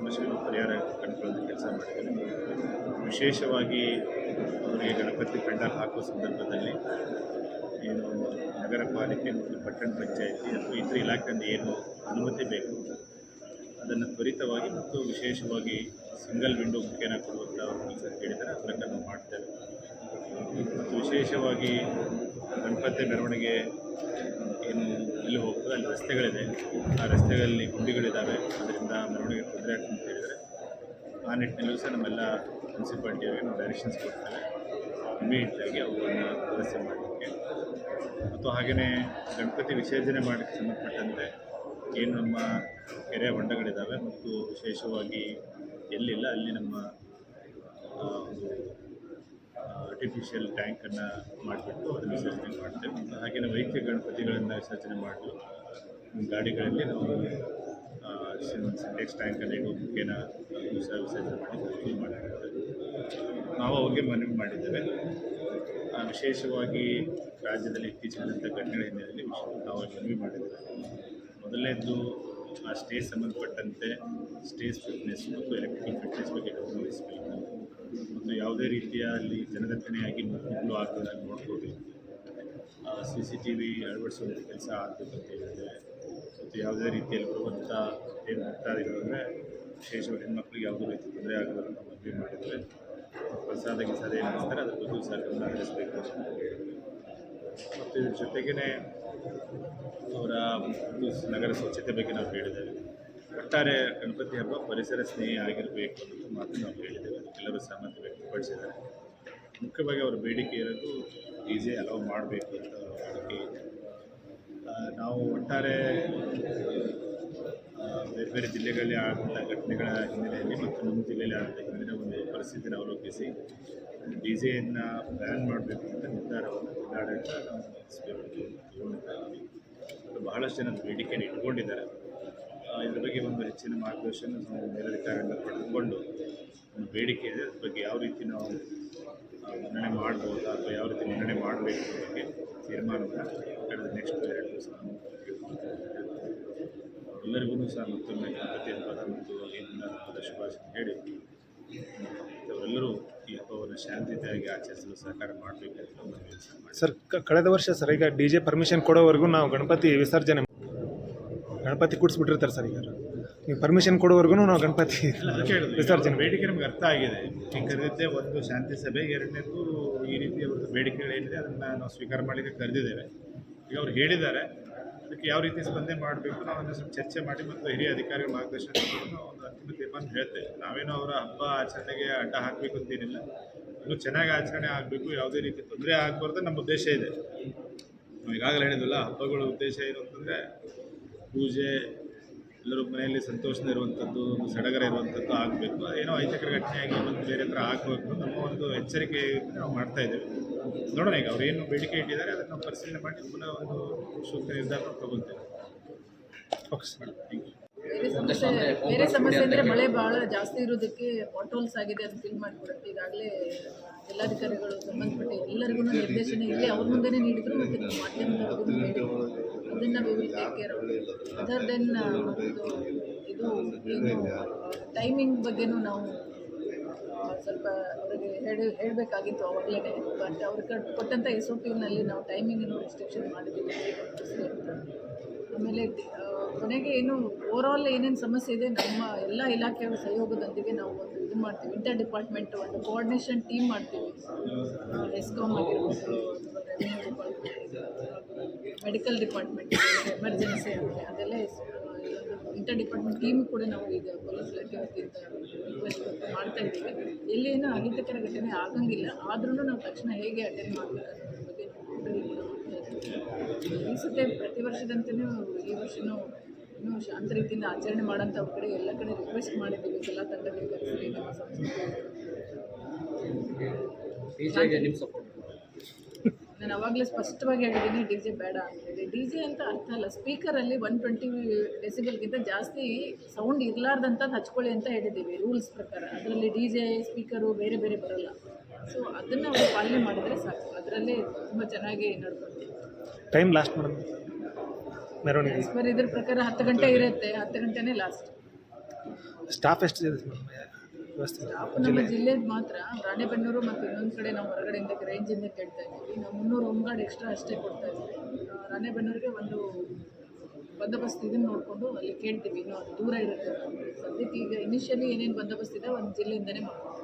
ಸಮಸ್ಯೆಗಳು ಪರಿಹಾರ ಕಂಡುಕೊಳ್ಳೋದು ಕೆಲಸ ಮಾಡಿದ್ದಾರೆ. ವಿಶೇಷವಾಗಿ ಅವರಿಗೆ ಗಣಪತಿ ಪೆಂಡಲ್ ಹಾಕುವ ಸಂದರ್ಭದಲ್ಲಿ ಏನು ನಗರ ಪಾಲಿಕೆ ಮತ್ತು ಪಟ್ಟಣ ಪಂಚಾಯಿತಿ ಅಥವಾ ಇತರ ಇಲಾಖೆಯಿಂದ ಏನು ಅನುಮತಿ ಬೇಕು, ಅದನ್ನು ತ್ವರಿತವಾಗಿ ಮತ್ತು ವಿಶೇಷವಾಗಿ ಸಿಂಗಲ್ ವಿಂಡೋ ಮುಖೇನ ಕೊಡುವಂಥ ಕೆಲಸ ಕೇಳಿದರೆ ಪ್ರಕಾರ ನಾವು ಮಾಡ್ತೇವೆ ಮತ್ತು ವಿಶೇಷವಾಗಿ ಗಣಪತಿ ಮೆರವಣಿಗೆ ಏನು ಎಲ್ಲಿ ಹೋಗ್ತದೆ, ಅಲ್ಲಿ ರಸ್ತೆಗಳಿದೆ. ಆ ರಸ್ತೆಗಳಲ್ಲಿ ಗುಂಡಿಗಳಿದ್ದಾವೆ ಅದರಿಂದ ಮೆರವಣಿಗೆ ತೊಂದರೆ ಆಗ್ತದೆ ಅಂತ ಹೇಳಿದರೆ ಆ ನಿಟ್ಟಿನಲ್ಲೂ ಸಹ ನಮ್ಮೆಲ್ಲ ಮುನ್ಸಿಪಾಲ್ಟಿಯವರಿಗೆ ನಾವು ಡೈರೆಕ್ಷನ್ಸ್ ಕೊಡ್ತೇವೆ. ಇಮಿಡಿಯೇಟಾಗಿ ಅವುಗಳನ್ನು ವ್ಯವಸ್ಥೆ ಮಾಡಲಿಕ್ಕೆ. ಮತ್ತು ಹಾಗೆಯೇ ಗಣಪತಿ ವಿಸರ್ಜನೆ ಮಾಡಲಿಕ್ಕೆ ಸಂಬಂಧಪಟ್ಟಂತೆ ಏನು ನಮ್ಮ ಕೆರೆ ಹೊಂಡಗಳಿದ್ದಾವೆ ಮತ್ತು ವಿಶೇಷವಾಗಿ ಎಲ್ಲಿಲ್ಲ, ಅಲ್ಲಿ ನಮ್ಮ ಆರ್ಟಿಫಿಷಿಯಲ್ ಟ್ಯಾಂಕನ್ನು ಮಾಡಿಬಿಟ್ಟು ಅದನ್ನು ವಿಸರ್ಜನೆ ಮಾಡ್ತೇವೆ. ಹಾಗೆಯೇ ವೈದ್ಯ ಗಣಪತಿಗಳನ್ನು ವಿಸರ್ಜನೆ ಮಾಡಲು ಗಾಡಿಗಳಲ್ಲಿ ನಾವು ಸಿಂಟೆಕ್ಸ್ ಟ್ಯಾಂಕಲ್ಲಿ ಮುಖೇನ ವಿಸರ್ಜನೆ ಮಾಡಿ ಮಾಡಿರ್ತೇವೆ ನಾವು ಅವ್ರಿಗೆ ಮನವಿ ಮಾಡಿದ್ದೇವೆ. ವಿಶೇಷವಾಗಿ ರಾಜ್ಯದಲ್ಲಿ ಇತ್ತೀಚಿನಂಥ ಘಟನೆಗಳ ಹಿನ್ನೆಲೆಯಲ್ಲಿ ನಾವು ಮನವಿ ಮಾಡಿದ್ದೇವೆ. ಮೊದಲನೇದು ಆ ಸ್ಟೇಜ್ ಸಂಬಂಧಪಟ್ಟಂತೆ ಸ್ಟೇಜ್ ಫಿಟ್ನೆಸ್ ಮತ್ತು ಎಲೆಕ್ಟ್ರಿಕಲ್ ಫಿಟ್ನೆಸ್ ಬಗ್ಗೆ ಗಮನ ಮತ್ತು ಯಾವುದೇ ರೀತಿಯ ಅಲ್ಲಿ ಜನದಟ್ಟಣೆಯಾಗಿ ಮಕ್ಕಳು ಆಗ್ತದೆ ನೋಡ್ಕೋಬೇಕು ಸಿ ಸಿ ಟಿ ವಿ ಅಳವಡಿಸುವಂಥ ಕೆಲಸ ಆಗ್ತದೆ ಅಂತ ಹೇಳಿದರೆ, ಮತ್ತು ಯಾವುದೇ ರೀತಿಯಲ್ಲಿ ಬರುವಂಥ ಏನು ಭಕ್ತಾದಿಗಳಂದರೆ ವಿಶೇಷವಾಗಿ ಹೆಣ್ಮಕ್ಳಿಗೆ ಯಾವುದೇ ರೀತಿ ತೊಂದರೆ ಆಗಬಾರ್ದು ಮನವಿ ಮಾಡಿದರೆ ಪ್ರಸಾದ ಗಿಸಾದ ಏನು ಮಾಡ್ತಾರೆ ಅದ್ರ ಬಗ್ಗೆ ಸರ್ಕಾರ ನಡೆಸಬೇಕು ಅಂತ ಹೇಳಿದ್ದೇವೆ ಮತ್ತು ಇದ್ರ ಜೊತೆಗೇ ಅವರ ನಗರ ಸ್ವಚ್ಛತೆ ಬಗ್ಗೆ ನಾವು ಹೇಳಿದ್ದೇವೆ. ಒಟ್ಟಾರೆ ಗಣಪತಿ ಹಬ್ಬ ಪರಿಸರ ಸ್ನೇಹಿ ಆಗಿರಬೇಕು ಅನ್ನೋದು ಮಾತು ನಾವು ಹೇಳಿದ್ದೇವೆ. ಅದಕ್ಕೆಲ್ಲರೂ ಸಹಮತಿ ವ್ಯಕ್ತಪಡಿಸಿದ್ದಾರೆ. ಮುಖ್ಯವಾಗಿ ಅವರ ಬೇಡಿಕೆ ಇರೋದು ಜೆ ಅಲೌ ಮಾಡಬೇಕು ಅಂತ ಅವರ ಬೇಡಿಕೆ ಇದೆ. ನಾವು ಒಟ್ಟಾರೆ ಬೇರೆ ಬೇರೆ ಜಿಲ್ಲೆಗಳಲ್ಲಿ ಆದಂಥ ಘಟನೆಗಳ ಹಿನ್ನೆಲೆಯಲ್ಲಿ ಮತ್ತು ನಮ್ಮ ಜಿಲ್ಲೆಯಲ್ಲಿ ಆದಂಥ ಹಿಂದಿನ ಒಂದು ಪರಿಸ್ಥಿತಿನ ಅವಲೋಕಿಸಿ ಡಿ ಜೆಯನ್ನು ಬ್ಯಾನ್ ಮಾಡಬೇಕು ಅಂತ ನಿರ್ಧಾರವನ್ನು ಜಿಲ್ಲಾಡಳಿತ ನಾವು ಬಹಳಷ್ಟು ಜನ ಬೇಡಿಕೆಯನ್ನು ಇಟ್ಕೊಂಡಿದ್ದಾರೆ. ಇದ್ರ ಬಗ್ಗೆ ಒಂದು ಹೆಚ್ಚಿನ ಮಾರ್ಗದರ್ಶನ ನಾವು ಮೇಲಧಿಕಾರಿಯಿಂದ ಪಡೆದುಕೊಂಡು ಒಂದು ಬೇಡಿಕೆ ಇದೆ ಅದ್ರ ಬಗ್ಗೆ ಯಾವ ರೀತಿ ನಾವು ಮನ್ನಣೆ ಮಾಡ್ಬೋದಾ ಅಥವಾ ಯಾವ ರೀತಿ ಮನ್ನಣೆ ಮಾಡಬೇಕು ಬಗ್ಗೆ ತೀರ್ಮಾನವನ್ನು ಕಳೆದ ನೆಕ್ಸ್ಟ್ ಎರಡು ದಿವಸ ನಾನು. ಎಲ್ಲರಿಗೂ ಸಹ ಮತ್ತೊಮ್ಮೆ ಗಣಪತಿ ಹಬ್ಬದ ಮತ್ತು ಹಿಂದಿನ ಹಬ್ಬದ ಶುಭಾಶಯ ಹೇಳಿ ಅವರೆಲ್ಲರೂ ಈ ಹಬ್ಬವನ್ನು ಶಾಂತಿಯುತವಾಗಿ ಆಚರಿಸಲು ಸಹಕಾರ ಮಾಡಬೇಕಂತ ಮನವಿ ಮಾಡಿ ಸರ್ ಕಳೆದ ವರ್ಷ ಸರ್, ಈಗ ಡಿ ಜೆ ಪರ್ಮಿಷನ್ ಕೊಡೋವರೆಗೂ ನಾವು ಗಣಪತಿ ವಿಸರ್ಜನೆ ಗಣಪತಿ ಕೂಡಿಸ್ಬಿಟ್ಟಿರ್ತಾರೆ ಸರ್ ಈಗ. ನೀವು ಪರ್ಮಿಷನ್ ಕೊಡೋವರೆಗೂ ನಾವು ಗಣಪತಿ ವಿಸರ್ಜನೆ. ಬೇಡಿಕೆ ನಮ್ಗೆ ಅರ್ಥ ಆಗಿದೆ. ಈಗ ಕರೆದಿದ್ದೆ ಒಂದು ಶಾಂತಿ ಸಭೆ ಎರಡನೇದು ಈ ರೀತಿ ಅವ್ರದ್ದು ಬೇಡಿಕೆಗಳೇನಿದೆ ಅದನ್ನು ನಾವು ಸ್ವೀಕಾರ ಮಾಡಲಿಕ್ಕೆ ಕರೆದಿದ್ದೇವೆ. ಈಗ ಅವ್ರು ಹೇಳಿದ್ದಾರೆ ಅದಕ್ಕೆ ಯಾವ ರೀತಿ ಸ್ಪಂದನೆ ಮಾಡಬೇಕು ನಾವು ಒಂದು ಸ್ವಲ್ಪ ಚರ್ಚೆ ಮಾಡಿ ಮತ್ತು ಹಿರಿಯ ಅಧಿಕಾರಿಗಳ ಮಾರ್ಗದರ್ಶನ ಒಂದು ಅಂತಿಮ ತೀರ್ಮಾನ ಹೇಳ್ತೇವೆ. ನಾವೇನೋ ಅವರ ಹಬ್ಬ ಆಚರಣೆಗೆ ಅಡ್ಡ ಹಾಕಬೇಕು ಅಂತೇನಿಲ್ಲ. ಇನ್ನು ಚೆನ್ನಾಗಿ ಆಚರಣೆ ಆಗಬೇಕು ಯಾವುದೇ ರೀತಿ ತೊಂದರೆ ಆಗಬಾರ್ದು ನಮ್ಮ ಉದ್ದೇಶ ಇದೆ. ನಾವು ಈಗಾಗಲೇ ಹೇಳಿದ್ವಲ್ಲ ಹಬ್ಬಗಳ ಉದ್ದೇಶ ಏನು ಅಂತಂದರೆ ಪೂಜೆ, ಎಲ್ಲರೂ ಮನೆಯಲ್ಲಿ ಸಂತೋಷದ ಇರುವಂಥದ್ದು, ಒಂದು ಸಡಗರ ಇರುವಂಥದ್ದು ಆಗಬೇಕು. ಏನೋ ಅಹಿತಕರ ಘಟನೆಯಾಗಿ ಒಂದು ಬೇರೆ ಹತ್ರ ಆಗಬೇಕು ನಮ್ಮ ಒಂದು ಎಚ್ಚರಿಕೆ ನಾವು ಮಾಡ್ತಾ ಇದ್ದೇವೆ. ನೋಡೋಣ ಈಗ ಅವ್ರು ಏನು ಬೇಡಿಕೆ ಇಟ್ಟಿದ್ದಾರೆ, ಅದನ್ನು ಪರಿಶೀಲನೆ ಮಾಡಿ ಪುನಃ ಒಂದು ಸೂಕ್ತ ನಿರ್ಧಾರ ತಗೊಳ್ತೇವೆ. ಓಕೆ ಸರ್ ಥ್ಯಾಂಕ್ ಯು ಬೇರೆ ಸಮಸ್ಯೆ ಬೇರೆ ಸಮಸ್ಯೆ ಅಂದರೆ ಮಳೆ ಭಾಳ ಜಾಸ್ತಿ ಇರೋದಕ್ಕೆ ಪಾಟೋಲ್ಸ್ ಆಗಿದೆ ಅದು ಫಿಲ್ ಮಾಡಿಕೊಡುತ್ತೆ ಈಗಾಗಲೇ ಜಿಲ್ಲಾಧಿಕಾರಿಗಳು ಸಂಬಂಧಪಟ್ಟ ಎಲ್ಲರಿಗೂ ನಿರ್ದೇಶನ ಇಲ್ಲೇ ಅವ್ರ ಮುಂದೆನೇ ನೀಡಿದ್ರು ಮತ್ತೆ ನಮ್ಮ ಮಾಧ್ಯಮದವ್ರಿಗೂ ನೀಡಿದ್ರು. ಅದನ್ನು we will take care other than ಇದು ಏನು ಟೈಮಿಂಗ್ ಬಗ್ಗೆನೂ ನಾವು ಸ್ವಲ್ಪ ಅವರಿಗೆ ಹೇಳಿ ಹೇಳಬೇಕಾಗಿತ್ತು ಅವಾಗಲೇ ಬಟ್ ಅವ್ರು ಕಟ್ ಕೊಟ್ಟಂಥ ಎಸ್ ಒ ಪಿನಲ್ಲಿ ನಾವು ಟೈಮಿಂಗಿನ ರಿಸ್ಟ್ರಿಕ್ಷನ್ ಮಾಡಿದ್ದೀವಿ. ಆಮೇಲೆ ಕೊನೆಗೆ ಏನು ಓವರಾಲ್ ಏನೇನು ಸಮಸ್ಯೆ ಇದೆ, ನಮ್ಮ ಎಲ್ಲ ಇಲಾಖೆಯ ಸಹಯೋಗದೊಂದಿಗೆ ನಾವು ಒಂದು ಇದು ಮಾಡ್ತೀವಿ ಇಂಟರ್ ಡಿಪಾರ್ಟ್ಮೆಂಟ್ ಒಂದು ಕೋಆರ್ಡಿನೇಷನ್ ಟೀಮ್ ಮಾಡ್ತೀವಿ. ಎಸ್ಕಾಮ್ ಆಗಿರ್ಬೋದು ಮೆಡಿಕಲ್ ಡಿಪಾರ್ಟ್ಮೆಂಟ್ ಎಮರ್ಜೆನ್ಸಿ ಆಗಲಿ ಅದೆಲ್ಲ ಇಂಟರ್ ಡಿಪಾರ್ಟ್ಮೆಂಟ್ ಟೀಮ್ ಕೂಡ ನಾವು ಈಗ ಪೊಲೀಸ್ ಇಲಾಖೆ ರಿಕ್ವೆಸ್ಟ್ ಮಾಡ್ತಾ ಇದ್ದೀವಿ. ಎಲ್ಲಿಏನೂ ಅಹಿತಕರ ಘಟನೆ ಆಗಂಗಿಲ್ಲ ಆದ್ರೂ ನಾವು ತಕ್ಷಣ ಹೇಗೆ ಅಟೆಂಡ್ ಮಾಡಬೇಕು ಅನ್ನೋದ್ರ ಬಗ್ಗೆ ನಾವು ಕೂಡ ಸತಿ ಪ್ರತಿ ವರ್ಷದಂತೆಯೂ ಈ ವರ್ಷವೂ ಇನ್ನೂ ಶಾಂತ ರೀತಿಯಿಂದ ಆಚರಣೆ ಮಾಡೋಂಥ ಕಡೆ ಎಲ್ಲ ಕಡೆ ರಿಕ್ವೆಸ್ಟ್ ಮಾಡಿದ್ದೀವಿ. ಎಲ್ಲ ತಂಡಗಳಿಗೆ ಕರೆಸಿ ನಮ್ಮ ಸಂಸ್ಕೃತಿ ನಾನು ಅವಾಗಲೇ ಸ್ಪಷ್ಟವಾಗಿ ಹೇಳಿದ್ದೀನಿ ಡಿ ಜೆ ಬೇಡ ಅಂತೇಳಿ ಡಿ ಜೆ ಅಂತ ಅರ್ಥ ಅಲ್ಲ. ಸ್ಪೀಕರಲ್ಲಿ ಒನ್ ಟ್ವೆಂಟಿ ಡೆಸಿಬಲ್ಗಿಂತ ಜಾಸ್ತಿ ಸೌಂಡ್ ಇರಲಾರ್ದಂತ ಹಚ್ಕೊಳ್ಳಿ ಅಂತ ಹೇಳಿದ್ದೀವಿ ರೂಲ್ಸ್ ಪ್ರಕಾರ. ಅದರಲ್ಲಿ ಡಿ ಜೆ ಸ್ಪೀಕರು ಬೇರೆ ಬೇರೆ ಬರೋಲ್ಲ. ಸೊ ಅದನ್ನು ಅವರು ಪಾಲನೆ ಮಾಡಿದರೆ ಸಾಕು. ಅದರಲ್ಲಿ ತುಂಬ ಚೆನ್ನಾಗಿ ನಡ್ಕೊಳ್ತೀವಿ. ಟೈಮ್ ಲಾಸ್ಟ್ ಮೇಡಮ್ ಮೆರವಣಿಗೆ ಸರ್ ಇದ್ರ ಪ್ರಕಾರ ಹತ್ತು ಗಂಟೆ ಇರುತ್ತೆ ಹತ್ತು ಗಂಟೆನೇ ಲಾಸ್ಟ್ ಸ್ಟಾಫ್ ಎಷ್ಟು ಇದೆ ಮೇಡಮ್ ವ್ಯವಸ್ಥೆ ನಮ್ಮ ಜಿಲ್ಲೆದು ಮಾತ್ರ ರಾಣೆಬೆನ್ನೂರು ಮತ್ತು ಇನ್ನೊಂದು ಕಡೆ ನಾವು ಹೊರಗಡೆಯಿಂದ ರೇಂಜಿಂದ ಕೇಳ್ತಾ ಇದ್ದೀವಿ. ನಾವು ಮುನ್ನೂರು ಹೋಮ್ ಗಾರ್ಡ್ ಎಕ್ಸ್ಟ್ರಾ ಅಷ್ಟೇ ಕೊಡ್ತಾ ಇದ್ದೀವಿ. ರಾಣೆಬೆನ್ನೂರಿಗೆ ಒಂದು ಬಂದೋಬಸ್ತ್ ಇದನ್ನು ನೋಡಿಕೊಂಡು ಅಲ್ಲಿ ಕೇಳ್ತೀವಿ. ಇನ್ನೂ ಅದು ದೂರ ಇರುತ್ತೆ. ಸದ್ಯಕ್ಕೆ ಈಗ ಇನಿಷಿಯಲಿ ಏನೇನು ಬಂದೋಬಸ್ತ್ ಇದೆ ಒಂದು ಜಿಲ್ಲೆಯಿಂದನೇ ಮಾಡ್ತೀವಿ